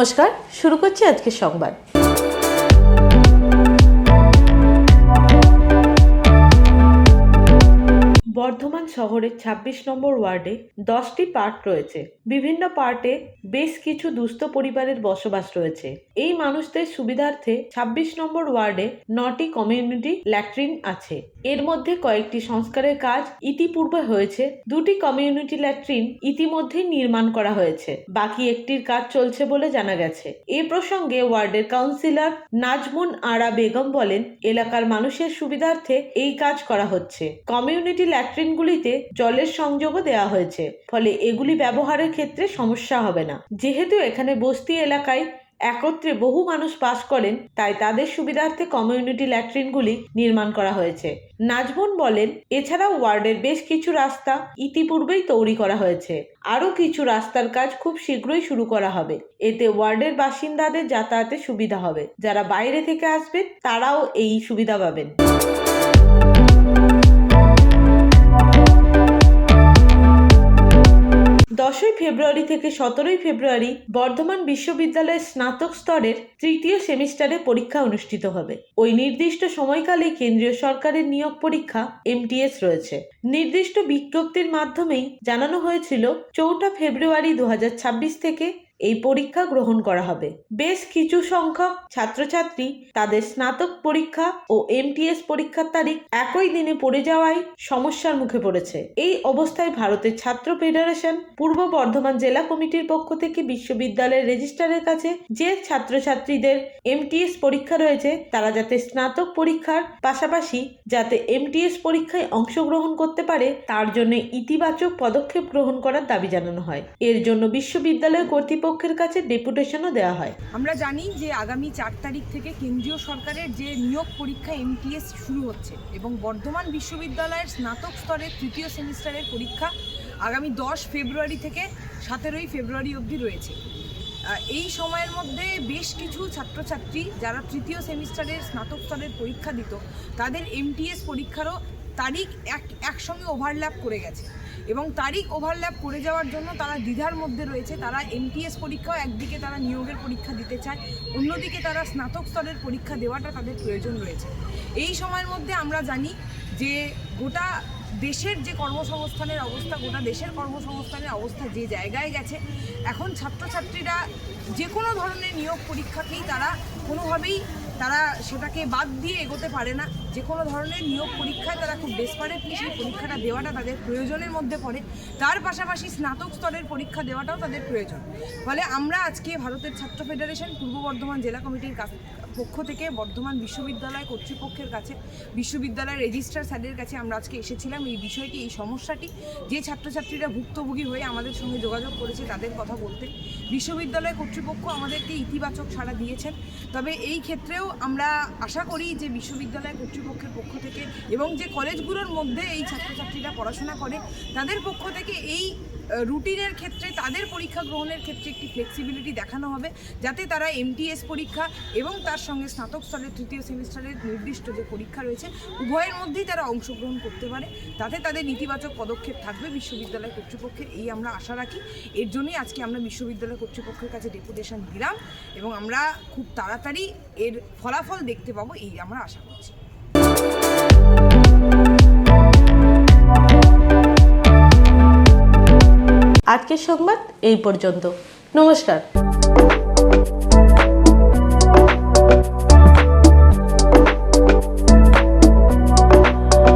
নমস্কার শুরু করছি আজকে সংবাদ। বর্ধমান শহরের ২৬ নম্বর ওয়ার্ডে দশটি পার্ট রয়েছে। বিভিন্ন পার্টে বেশ কিছু দুস্থ পরিবারের বসবাস রয়েছে। এই মানুষদের সুবিধার্থে ২৬ নম্বর ওয়ার্ডে নটি কমিউনিটি ল্যাট্রিন আছে। এর মধ্যে কয়েকটি সংস্কারের কাজ ইতিপূর্বে হয়েছে। দুটি কমিউনিটি ল্যাট্রিন ইতিমধ্যেই নির্মাণ করা হয়েছে। বাকি একটির কাজ চলছে বলে জানা গেছে। এ প্রসঙ্গে ওয়ার্ডের কাউন্সিলর নাজমুন আরা বেগম বলেন, এলাকার মানুষের সুবিধার্থে এই কাজ করা হচ্ছে। কমিউনিটি ল্যাট্রিনগুলিতে জলের সংযোগও দেওয়া হয়েছে, ফলে এগুলি ব্যবহারের ক্ষেত্রে সমস্যা হবে না। যেহেতু এখানে বস্তি এলাকায় একত্রে বহু মানুষ বাস করেন, তাই তাদের সুবিধার্থে কমিউনিটি ল্যাট্রিনগুলি নির্মাণ করা হয়েছে। নাজমুন বলেন, এছাড়াও ওয়ার্ডের বেশ কিছু রাস্তা ইতিপূর্বেই তৈরি করা হয়েছে। আরও কিছু রাস্তার কাজ খুব শীঘ্রই শুরু করা হবে। এতে ওয়ার্ডের বাসিন্দাদের যাতায়াতে সুবিধা হবে। যারা বাইরে থেকে আসবেন, তারাও এই সুবিধা পাবেন। দশই ফেব্রুয়ারি থেকে সতেরোই ফেব্রুয়ারি বর্ধমান বিশ্ববিদ্যালয়ের স্নাতক স্তরের তৃতীয় সেমিস্টারে পরীক্ষা অনুষ্ঠিত হবে। ওই নির্দিষ্ট সময়কালে কেন্দ্রীয় সরকারের নিয়োগ পরীক্ষা এমটিএস রয়েছে। নির্দিষ্ট বিজ্ঞপ্তির মাধ্যমেই জানানো হয়েছিল, চৌঠা ফেব্রুয়ারি দু হাজার ছাব্বিশ থেকে এই পরীক্ষা গ্রহণ করা হবে। বেশ কিছু সংখ্যক ছাত্রছাত্রী তাদের স্নাতক পরীক্ষা ও এমটিএস পরীক্ষার তারিখ একই দিনে পড়ে যাওয়ায় সমস্যার মুখে পড়েছে। এই অবস্থায় ভারতের ছাত্র ফেডারেশন পূর্ব বর্ধমান জেলা কমিটির পক্ষ থেকে বিশ্ববিদ্যালয়ের রেজিস্ট্রারের কাছে যে ছাত্রছাত্রীদের এমটিএস পরীক্ষা রয়েছে, তারা যাতে স্নাতক পরীক্ষার পাশাপাশি যাতে এমটিএস পরীক্ষায় অংশগ্রহণ করতে পারে, তার জন্য ইতিবাচক পদক্ষেপ গ্রহণ করার দাবি জানানো হয়। এর জন্য বিশ্ববিদ্যালয় কর্তৃপক্ষের কাছে ডেপুটেশনও দেওয়া হয়। আমরা জানি যে আগামী চার তারিখ থেকে কেন্দ্রীয় সরকারের যে নিয়োগ পরীক্ষা এমটিএস শুরু হচ্ছে এবং বর্ধমান বিশ্ববিদ্যালয়ের স্নাতক স্তরের তৃতীয় সেমিস্টারের পরীক্ষা আগামী দশ ফেব্রুয়ারি থেকে সতেরোই ফেব্রুয়ারি অবধি রয়েছে। এই সময়ের মধ্যে বেশ কিছু ছাত্রছাত্রী যারা তৃতীয় সেমিস্টারের স্নাতক স্তরের পরীক্ষা দিত, তাদের এমটিএস পরীক্ষারও তারিখ এক একসঙ্গে ওভারল্যাপ করে গেছে। এবং তারিখ ওভারল্যাপ করে যাওয়ার জন্য তারা দ্বিধার মধ্যে রয়েছে। তারা এমটিএস পরীক্ষাও একদিকে তারা নিয়োগের পরীক্ষা দিতে চায়, অন্যদিকে তারা স্নাতক স্তরের পরীক্ষা দেওয়াটা তাদের প্রয়োজন রয়েছে। এই সময়ের মধ্যে আমরা জানি যে গোটা দেশের যে কর্মসংস্থানের অবস্থা, গোটা দেশের কর্মসংস্থানের অবস্থা যে জায়গায় গেছে, এখন ছাত্রছাত্রীরা যে কোনো ধরনের নিয়োগ পরীক্ষাকেই তারা কোনোভাবেই তারা সেটাকে বাদ দিয়ে এগোতে পারে না। যে কোনো ধরনের নিয়োগ পরীক্ষায় তারা খুব ডেসপারেটলি সেই পরীক্ষাটা দেওয়াটা তাদের প্রয়োজনের মধ্যে পড়ে। তার পাশাপাশি স্নাতক স্তরের পরীক্ষা দেওয়াটাও তাদের প্রয়োজন। ফলে আমরা আজকে ভারতের ছাত্র ফেডারেশন পূর্ব বর্ধমান জেলা কমিটির কাছ পক্ষ থেকে বর্ধমান বিশ্ববিদ্যালয় কর্তৃপক্ষের কাছে, বিশ্ববিদ্যালয়ের রেজিস্ট্রার স্যারের কাছে আমরা আজকে এসেছিলাম এই বিষয়টি, এই সমস্যাটি। যে ছাত্রছাত্রীরা ভুক্তভোগী হয়ে আমাদের সঙ্গে যোগাযোগ করেছে তাদের কথা বলতে। বিশ্ববিদ্যালয় কর্তৃপক্ষ আমাদেরকে ইতিবাচক সাড়া দিয়েছেন। তবে এই ক্ষেত্রেও আমরা আশা করি যে বিশ্ববিদ্যালয় কর্তৃপক্ষের পক্ষ থেকে এবং যে কলেজগুলোর মধ্যে এই ছাত্রছাত্রীরা পড়াশোনা করে, তাদের পক্ষ থেকে এই রুটিনের ক্ষেত্রে তাদের পরীক্ষা গ্রহণের ক্ষেত্রে একটি ফ্লেক্সিবিলিটি দেখানো হবে। যাতে তারা এমটিএস পরীক্ষা এবং তার সঙ্গে স্নাতক স্তরের তৃতীয় সেমিস্টারের নির্দিষ্ট যে পরীক্ষা রয়েছে, উভয়ের মধ্যেই তারা অংশগ্রহণ করতে পারে। তাতে তাদের নেতিবাচক পদক্ষেপ থাকবে বিশ্ববিদ্যালয় কর্তৃপক্ষের, এই আমরা আশা রাখি। এর জন্যই আজকে আমরা বিশ্ববিদ্যালয় কর্তৃপক্ষের কাছে ডেপুটেশন দিলাম এবং আমরা খুব তাড়াতাড়ি এর ফলাফল দেখতে পাবো, এই আমরা আশা করছি। আজকের সংবাদ এই পর্যন্ত। নমস্কার।